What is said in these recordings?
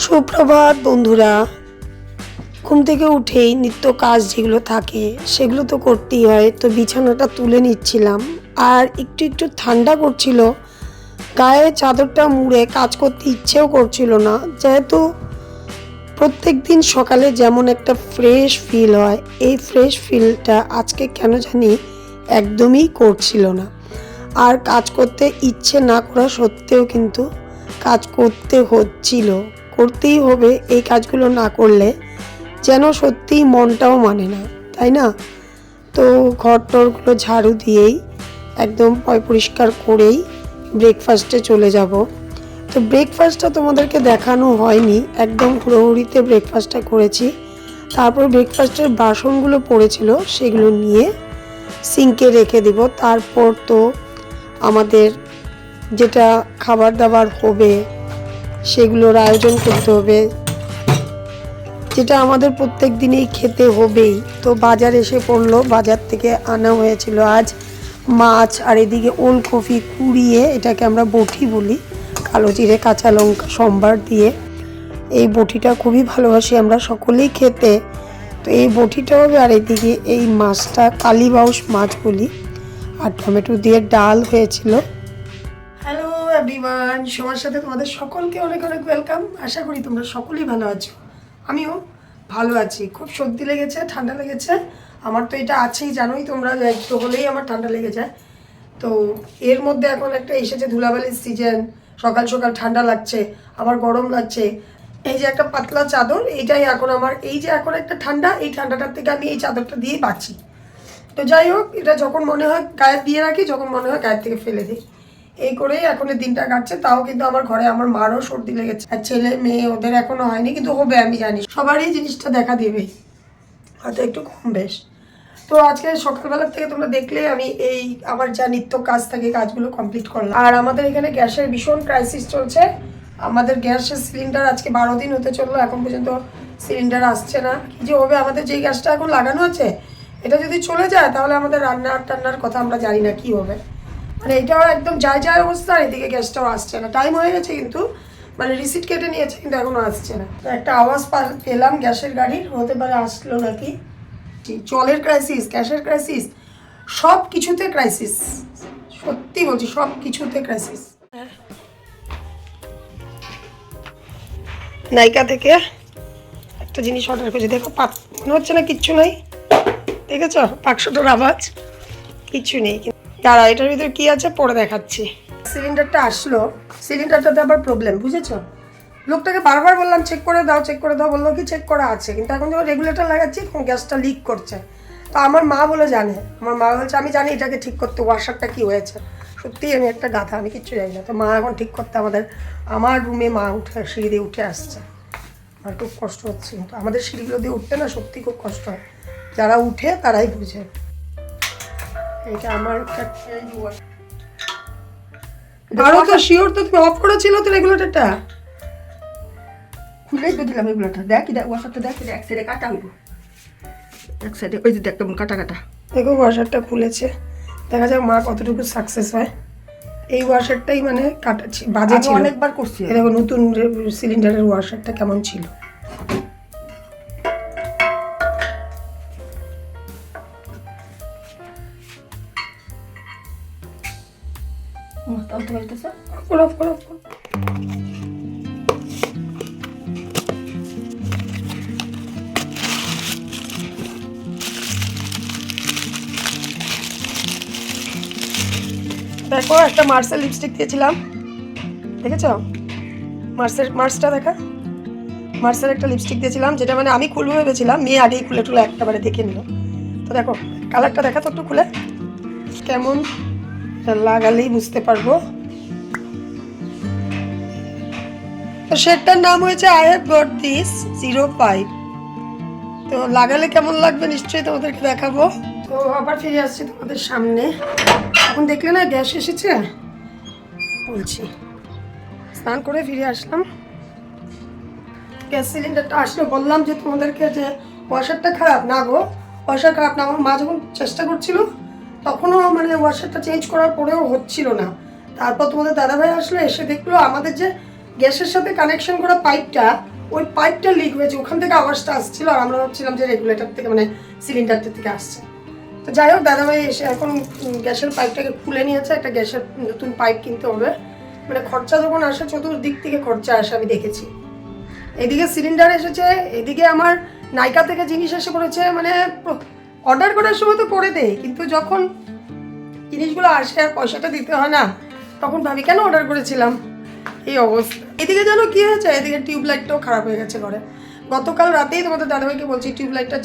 সুপ্রভাত, বন্ধুরা। ঘুম থেকে উঠেই নিত্য কাজ যেগুলো থাকে, সেগুলো তো করতেই হয়। তো বিছানাটা তুলে নিচ্ছিলাম। আর একটু একটু ঠান্ডা করছিল। গায়ে চাদরটা মুড়ে কাজ করতে ইচ্ছেও করছিল না। যেহেতু প্রত্যেক দিন সকালে যেমন একটা ফ্রেশ ফিল হয়, এই ফ্রেশ ফিলটা আজকে কেন জানি একদমই করছিল না। আর কাজ করতে ইচ্ছে না করা সত্ত্বেও কিন্তু কাজ করতে হচ্ছিল। করতেই হবে এই কাজগুলো না করলে যেন সত্যিই মনটাও মানে না, তাই না? তো ঘর টরগুলো ঝাড়ু দিয়েই, একদম পয় পরিষ্কার করেই ব্রেকফাস্টে চলে যাব। তো ব্রেকফাস্টটা তোমাদেরকে দেখানো হয়নি, একদম হুড়োহুড়িতে ব্রেকফাস্টটা করেছি। তারপর ব্রেকফাস্টের বাসনগুলো পড়েছিল, সেগুলো নিয়ে সিঙ্কে রেখে দিব। তারপর তো আমাদের যেটা খাবার দাবার হবে সেগুলোর আয়োজন করতে হবে। যেটা আমাদের প্রত্যেক দিনেই খেতে হবেই। তো বাজার এসে পড়ল, বাজার থেকে আনা হয়েছিল আজ মাছ আর এদিকে ওলকপি কুড়িয়ে এটাকে আমরা বটি বলি, কালো জিরে, কাঁচা লঙ্কা, সম্বার দিয়ে। এই বটিটা খুবই ভালোবাসি আমরা সকলেই খেতে। তো এই বটিটা হবে আর এদিকে এই মাছটা কালীবাউস মাছ বলি। আর টমেটো দিয়ে ডাল হয়েছিল। এভরিওয়ান সবার সাথে তোমাদের সকলকে অনেক অনেক ওয়েলকাম আশা করি তোমরা সকলেই ভালো আছো। আমিও ভালো আছি। খুব সর্দি লেগেছে, ঠান্ডা লেগেছে। আমার তো এটা আছেই, জানোই তোমরা একটু হলেই আমার ঠান্ডা লেগে যায়। তো এর মধ্যে এখন একটা এসেছে ধুলাবালির সিজন সকাল সকাল ঠান্ডা লাগছে, আবার গরম লাগছে। এই যে একটা পাতলা চাদর, এইটাই এখন আমার। এই যে এখন একটা ঠান্ডা, এই ঠান্ডাটার থেকে আমি এই চাদরটা দিয়ে বাঁচি। তো যাই হোক, এটা যখন মনে হয় গায়ে দিয়ে রাখি, যখন মনে হয় গায়ের থেকে ফেলে দিই। এই করেই এখন দিনটা কাটছে। তাও কিন্তু আমার ঘরে আমার মারও সর্দি লেগেছে। আর ছেলে মেয়ে ওদের এখনও হয়নি, কিন্তু হবে, আমি জানি। সবারই জিনিসটা দেখা দেবেই হয়তো একটু কম বেশ। তো আজকে সকালবেলার থেকে তোমরা দেখলে আমি এই আমার যা নিত্য কাজ থাকে কাজগুলো কমপ্লিট করলাম। আর আমাদের এখানে গ্যাসের ভীষণ ক্রাইসিস চলছে। আমাদের গ্যাসের সিলিন্ডার আজকে বারো দিন হতে চলল, এখন পর্যন্ত সিলিন্ডার আসছে না। কি যে হবে, আমাদের যেই গ্যাসটা এখন লাগানো আছে, এটা যদি চলে যায়, তাহলে আমাদের রান্নার টান্নার কথা আমরা জানি না কি হবে। মানে এটাও একদম যায় যায় অবস্থা, আর এদিকে গ্যাসটাও আসছে না। টাইম হয়ে গেছে কিন্তু মানে রিসিট কেটে নিয়েছে কিন্তু এখনও আসছে না। তো একটা আওয়াজ পেলাম গ্যাসের গাড়ির, হতে পারে আসলো নাকি? জলের ক্রাইসিস গ্যাসের ক্রাইসিস সব কিছুতে ক্রাইসিস সত্যি বলছি সব কিছুতে ক্রাইসিস নাইকা থেকে একটা জিনিস অর্ডার করেছি। দেখো, পাক মনে হচ্ছে না কিচ্ছু নাই। দেখেছ? পাঁচশোটার আওয়াজ? কিচ্ছু নেই। দাঁড়া এটার ভিতরে কি আছে? পরে দেখাচ্ছি। সিলিন্ডারটা আসলো। সিলিন্ডারটাতে আবার প্রবলেম বুঝেছ? লোকটাকে বারবার বললাম চেক করে দাও চেক করে দাও। বলল, কি চেক করা আছে? কিন্তু এখন যখন রেগুলেটর লাগাচ্ছি তখন গ্যাসটা লিক করছে। তো আমার মা বলে জানে। আমার মা বলছে, আমি জানি এটাকে ঠিক করতে ওয়াশারটা কি হয়েছে। সত্যিই আমি একটা গাধা, আমি কিচ্ছু জানি না। তো মা এখন ঠিক করতে আমাদের, আমার রুমে মা উঠে, সিঁড়ি দিয়ে উঠে আসছে। আমার খুব কষ্ট হচ্ছে, কিন্তু আমাদের সিঁড়িগুলো দিয়ে উঠতে না সত্যি খুব কষ্ট হয়। যারা উঠে তারাই বুঝে। এটা আমার একটা তো শিওর তো তুমি অফ করেছিল তো রেগুলেটরটা খুলেই তো দিলাম এগুলোটা দেখ দেখ ওয়াশারটা দেখ এক সাইডে কাটা হইব। এক সাইডে ওই যে দেখ কেমন কাটা কাটা। দেখো ওয়াশারটা খুলেছে। দেখা যাক মা কতটুকু সাকসেস হয়। এই ওয়াশারটাই মানে কাটা বাজে ছিল। অনেকবার করছি দেখো নতুন সিলিন্ডারের ওয়াশারটা কেমন ছিল। করো করো। দেখো, একটা মার্সেল লিপস্টিক দিয়েছিলাম। দেখেছ? মার্সেল মার্সটা দেখা? মার্সেল একটা লিপস্টিক দিয়েছিলাম, যেটা মানে আমি খুলবো ভেবেছিলাম, মেয়ে আগেই খুলে টুলে একটাবারে দেখে নিল। তো দেখো কালারটা দেখা তো একটু খুলে। কেমন লাগালেই বুঝতে পারব। তো শেডটার নাম হয়েছে I have got this zero five তো লাগালে কেমন লাগবে নিশ্চয়ই তোমাদেরকে দেখাবো। তো আবার ফিরে আসছি তোমাদের সামনে। এখন দেখলে না, গ্যাস এসেছে? বলছি। স্নান করে ফিরে আসলাম। গ্যাস সিলিন্ডারটা আসলে, বললাম যে তোমাদেরকে যে ওয়াশারটা খারাপ। না গো ওয়াশার খারাপ না। আমার মা যখন চেষ্টা করছিল, তখনও মানে ওয়াশারটা চেঞ্জ করার পরেও হচ্ছিল না। তারপর তোমাদের দাদাভাই আসলো, এসে দেখল আমাদের যে গ্যাসের সাথে কানেকশন করা পাইপটা ওই পাইপটা লিক হয়েছে ওখান থেকে আওয়াজটা আসছিল আর আমরা ভাবছিলাম যে রেগুলেটর থেকে মানে সিলিন্ডারটা থেকে আসছে। তো যাই হোক, দাদাভাই এসে এখন গ্যাসের পাইপটাকে খুলে নিয়েছে, একটা গ্যাসের নতুন পাইপ কিনতে হবে। মানে খরচা যখন আসে, চতুর্দিক থেকে খরচা আসে, আমি দেখেছি। এদিকে সিলিন্ডার এসেছে, এদিকে আমার নাইকা থেকে জিনিস এসে পড়েছে মানে অর্ডার করার সময় তো করে দেয়, কিন্তু যখন জিনিসগুলো আসে আর পয়সাটা দিতে হয় না, তখন ভাবি, কেন অর্ডার করেছিলাম? এই অবস্থা। এদিকে যেন কি হয়েছে, এদিকে টিউবলাইটটাও খারাপ হয়ে গেছে ঘরে। গতকাল রাতেই তোমাদের দাদাভাইকে বলছি টিউবলাইটটা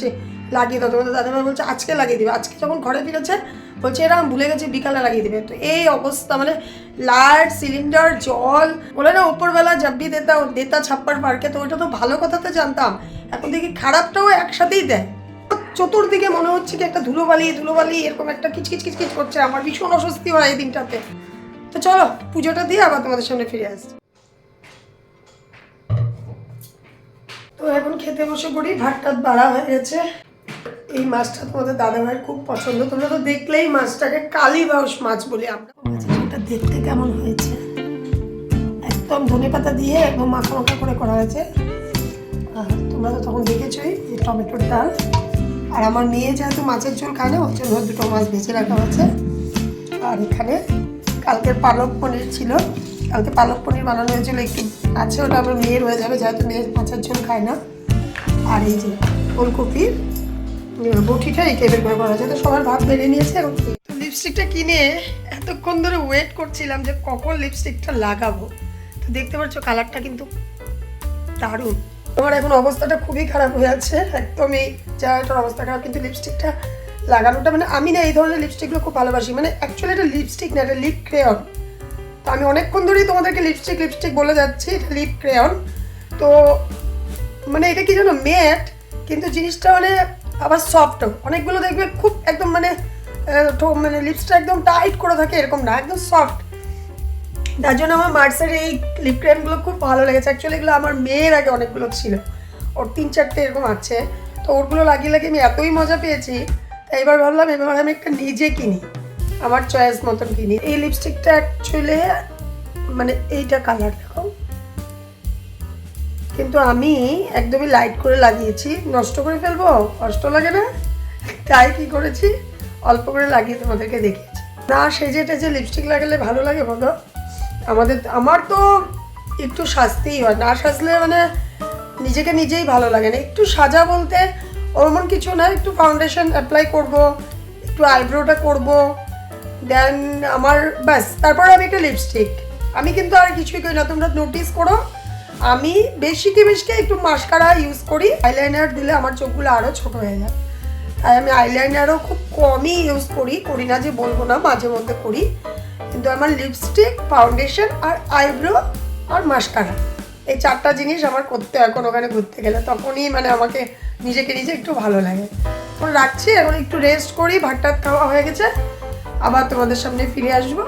লাগিয়ে দাও। তোমাদের দাদাভাই বলছে, আজকে লাগিয়ে দিবে। আজকে যখন ঘরে ফিরেছে, বলছে, এরা আমি ভুলে গেছি, বিকালে লাগিয়ে দিবে। তো এই অবস্থা মানে লাইট, সিলিন্ডার, জল, বলে না, উপরবেলা জাব্বি দেতা দেতা ছাপ্পার পার্কে, তো ওটা তো ভালো কথা তো জানতাম। এখন দেখি খারাপটাও একসাথেই দেয়। চতুর্দিকে মনে হচ্ছে কি একটা ধুলোবালি ধুলোবালি, এরকম একটা কিচকিচ কিচকিচ করছে। আমার ভীষণ অস্বস্তি হয় এই দিনটাতে। তো চলো, পুজোটা দিয়ে আবার তোমাদের সামনে ফিরে আসছি। তো এখন খেতে বসে পড়ি ভাত টাত বাড়া হয়ে গেছে। এই মাছটা তোমাদের দাদা ভাইয়ের খুব পছন্দ। তোমরা তো দেখলেই মাছটাকে কালী বাউস মাছ বলি আমরা এটা দেখতে কেমন হয়েছে? একদম ধনে পাতা দিয়ে একদম মাখা মাখা করে করা হয়েছে। আর তোমরা তো তখন দেখেছোই যে টমেটোর ডাল। আর আমার মেয়ে যেহেতু মাছের ঝোল খায় না, ওর জন্য দুটো মাছ ভেজে রাখা হয়েছে। আর এখানে কালকের পালক পনির ছিল। কালকে পালক পনির বানানো হয়েছিল, একটু আছে ওটা আমার মেয়ের হয়ে যাবে, যেহেতু মেয়ের মাছের ঝোল খায় না। আর এই যে ফুলকপির বটিটা এই টাইপের করে করা হয়েছে। তো সবার ভাব বেড়ে নিয়েছে এবং লিপস্টিকটা কিনে এতক্ষণ ধরে ওয়েট করছিলাম যে কখন লিপস্টিকটা লাগাবো। তো দেখতে পাচ্ছ কালারটা কিন্তু দারুণ। আমার এখন অবস্থাটা খুবই খারাপ হয়ে আছে। একদমই চেহারাটার অবস্থা খারাপ, কিন্তু লিপস্টিকটা লাগানোটা মানে আমি না এই ধরনের লিপস্টিকগুলো খুব ভালোবাসি। মানে অ্যাকচুয়ালি এটা লিপস্টিক না, এটা লিপ ক্রেয়ন তো আমি অনেকক্ষণ ধরেই তোমাদেরকে লিপস্টিক লিপস্টিক বলে যাচ্ছি, এটা লিপ ক্রেয়ন তো মানে এটা কি জানো ম্যাট কিন্তু জিনিসটা মানে আবার সফট অনেকগুলো দেখবে খুব একদম মানে মানে লিপসটা একদম টাইট করে থাকে, এরকম না, একদম সফট তার জন্য আমার মার্সের এই লিপ ক্রিমগুলো খুব ভালো লেগেছে। অ্যাকচুয়ালি এগুলো আমার মেয়ের আগে অনেকগুলো ছিল। ওর তিন চারটে এরকম আছে। তো ওরগুলো লাগিয়ে লাগিয়ে আমি এতই মজা পেয়েছি এবার ভাবলাম, এবার আমি একটা নিজে কিনি, আমার চয়েস মতন কিনি। এই লিপস্টিকটা অ্যাকচুয়ালি মানে এইটা কালার দেখো। কিন্তু আমি একদমই লাইট করে লাগিয়েছি। নষ্ট করে ফেলব? কষ্ট লাগে না? তাই কি করেছি? অল্প করে লাগিয়ে তোমাদেরকে দেখিয়েছি। না সেজে টেজে লিপস্টিক লাগালে ভালো লাগে বলো? আমাদের, আমার তো একটু সাজতেই হয়। না সাজলে মানে নিজেকে নিজেই ভালো লাগে না। একটু সাজা বলতে ওমন কিছু না, একটু ফাউন্ডেশন অ্যাপ্লাই করব, একটু আইব্রোটা করব দেন আমার ব্যাস, তারপর আমি একটা লিপস্টিক আমি কিন্তু আর কিছুই করি না, তোমরা নোটিস করো। আমি বেশিকে বেশিকে একটু মাস্কারা ইউজ করি আইলাইনার দিলে আমার চোখগুলো আরও ছোট হয়ে যায়। তাই আমি আইলাইনারও খুব কমই ইউজ করি করি না যে বলব না, মাঝে মধ্যে করি। কিন্তু আমার লিপস্টিক ফাউন্ডেশন আর আইব্রো আর মাস্কারা এই চারটা জিনিস আমার করতে হয় ওখানে ঘুরতে গেলে তখনই মানে আমাকে নিজেকে নিজে একটু ভালো লাগে। এখন রাখছি এখন একটু রেস্ট করি ভাত টাত খাওয়া হয়ে গেছে আবার তোমাদের সামনে ফিরে আসব।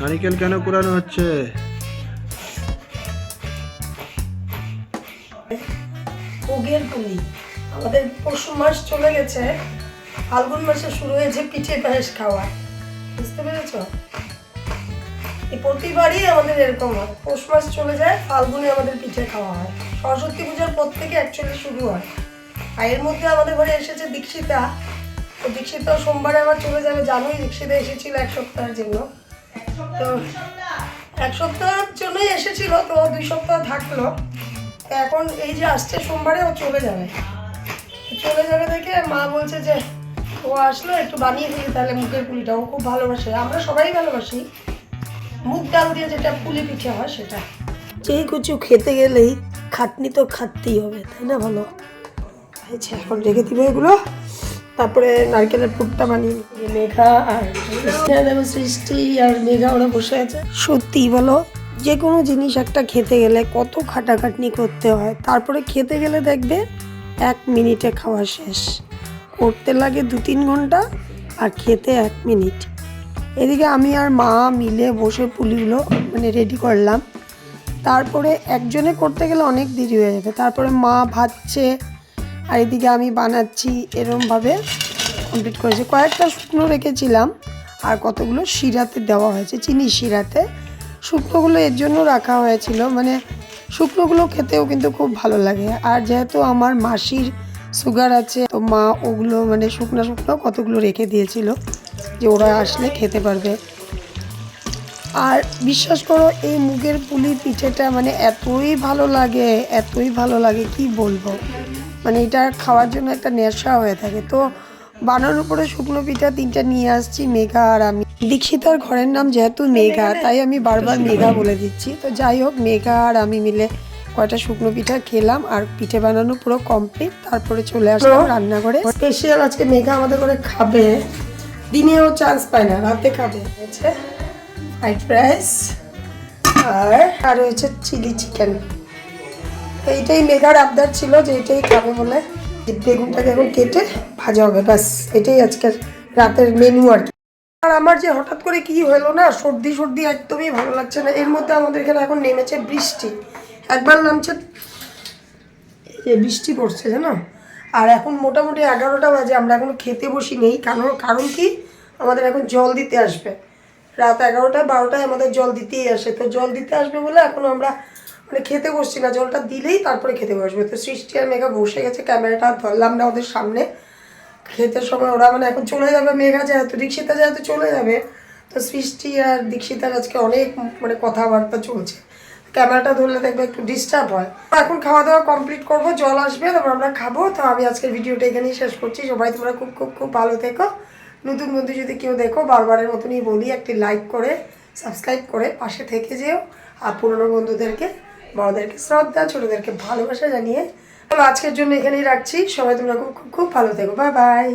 নারিকেল কেন কুড়ানো হচ্ছে? ভোগের পুলি আমাদের পরশু মাস চলে গেছে ফাল্গুন মাসে শুরু হয়েছে পিঠে পায়েস খাওয়া। বুঝতে পেরেছ? প্রতিবারই আমাদের এরকম হয়। পৌষ মাস চলে যায়, ফাল্গুনে আমাদের পিঠে খাওয়া হয়। সরস্বতী পূজার পর থেকে অ্যাকচুয়ালি শুরু হয়। আর এর মধ্যে আমাদের ঘরে এসেছে দীক্ষিতা। তো দীক্ষিতা সোমবারে আবার চলে যাবে, জানোই দীক্ষিতা এসেছিল এক সপ্তাহের জন্য। তো এক সপ্তাহের জন্যই এসেছিল, তো দুই সপ্তাহ থাকল। এখন এই যে আসছে সোমবারে, ও চলে যাবে। চলে যাবে দেখে মা বলছে যে, ও আসলো, একটু বানিয়ে দিই তাহলে মুখের পুলিটা। ও খুব ভালোবাসে। আমরা সবাই ভালোবাসি। মুগ ডাল দিয়ে যেটা পুলি পিঠে হয় সেটা। যেই কিছু খেতে গেলেই খাটনি তো খাটতেই হবে তাই না ভালো? আচ্ছা এখন রেখে দিব এগুলো তারপরে নারকেলের পুরটা বানিয়ে মেঘা আর সৃষ্টি আর মেঘা ওরা বসে আছে। সত্যি বলো যে কোনো জিনিস একটা খেতে গেলে কত খাটাখাটনি করতে হয় তারপরে খেতে গেলে দেখবে এক মিনিটে খাওয়া শেষ। করতে লাগে দু তিন ঘণ্টা আর খেতে এক মিনিট। এদিকে আমি আর মা মিলে বসে পুলিগুলো মানে রেডি করলাম। তারপরে একজনে করতে গেলে অনেক দেরি হয়ে যাবে তারপরে মা ভাজছে, আর এদিকে আমি বানাচ্ছি, এরমভাবে কমপ্লিট করেছি। কয়েকটা শুকনো রেখেছিলাম, আর কতগুলো শিরাতে দেওয়া হয়েছে, চিনি শিরাতে। শুকনোগুলো এর জন্য রাখা হয়েছিল মানে শুকনোগুলো খেতেও কিন্তু খুব ভালো লাগে। আর যেহেতু আমার মাসির সুগার আছে, তো মা ওগুলো মানে শুকনো শুকনো কতগুলো রেখে দিয়েছিল। যে ওরা আসলে খেতে পারবে। আর বিশ্বাস করো এই মুগের পুলি পিঠেটা মানে এতই ভালো লাগে এতই ভালো লাগে কি বলব? মানে এটা খাওয়ার জন্য একটা নেশা হয়ে থাকে। তো বানানোর উপরে শুকনো পিঠা তিনটা নিয়ে আসছি মেঘা আর আমি। দীক্ষিতার ঘরের নাম যেহেতু মেঘা তাই আমি বারবার মেঘা বলে দিচ্ছি। তো যাই হোক মেঘা আর আমি মিলে কয়টা শুকনো পিঠা খেলাম আর পিঠে বানানো পুরো কমপ্লিট তারপরে চলে আসলাম রান্নাঘরে। স্পেশাল আজকে মেঘা আমাদের করে খাবে। দিনেও চান্স পায় না, রাতে খাবে। হচ্ছে ফ্রাইড রাইস আর আর হচ্ছে চিলি চিকেন এইটাই মেঘার আবদার ছিল যে এটাই খাবে বলে। বেগুনটাকে এখন কেটে ভাজা হবে, ব্যাস, এটাই আজকের রাতের মেনু আর কি। আর আমার যে হঠাৎ করে কি হলো না, সর্দি সর্দি একদমই ভালো লাগছে না। এর মধ্যে আমাদের এখানে এখন নেমেছে বৃষ্টি। একবার নামছে বৃষ্টি পড়ছে, জানো? আর এখন মোটামুটি এগারোটা বাজে, আমরা এখন খেতে বসি নেই। কারণ কারণ কি? আমাদের এখন জল দিতে আসবে। রাত এগারোটা, বারোটায় আমাদের জল দিতেই আসে। তো জল দিতে আসবে বলে এখন আমরা মানে খেতে বসছি না। জলটা দিলেই তারপরে খেতে বসবে। তো সৃষ্টি আর মেঘা বসে গেছে, ক্যামেরাটা ধরলাম না ওদের সামনে। খেতে সময় ওরা মানে এখন চলে যাবে। মেঘা যেহেতু, দীক্ষিতা যেহেতু চলে যাবে, তো সৃষ্টি আর দীক্ষিতার আজকে অনেক মানে কথাবার্তা চলছে। ক্যামেরাটা ধরলে দেখবে একটু ডিস্টার্ব হয়। এখন খাওয়া দাওয়া কমপ্লিট করব, জল আসবে, তারপর আমরা খাব। তো আমি আজকের ভিডিওটা এখানেই শেষ করছি। সবাই তোমরা খুব খুব খুব ভালো থেকো। নতুন বন্ধু যদি কেউ দেখো, বারবারের মতনই বলি, একটি লাইক করে সাবস্ক্রাইব করে পাশে থেকে যেও। আর পুরনো বন্ধুদেরকে, বড়দেরকে শ্রদ্ধা, ছোটদেরকে ভালোবাসা জানিয়ে। আজকের জন্য এখানেই রাখছি। সবাই তোমরা খুব খুব খুব ভালো থেকো। Bye bye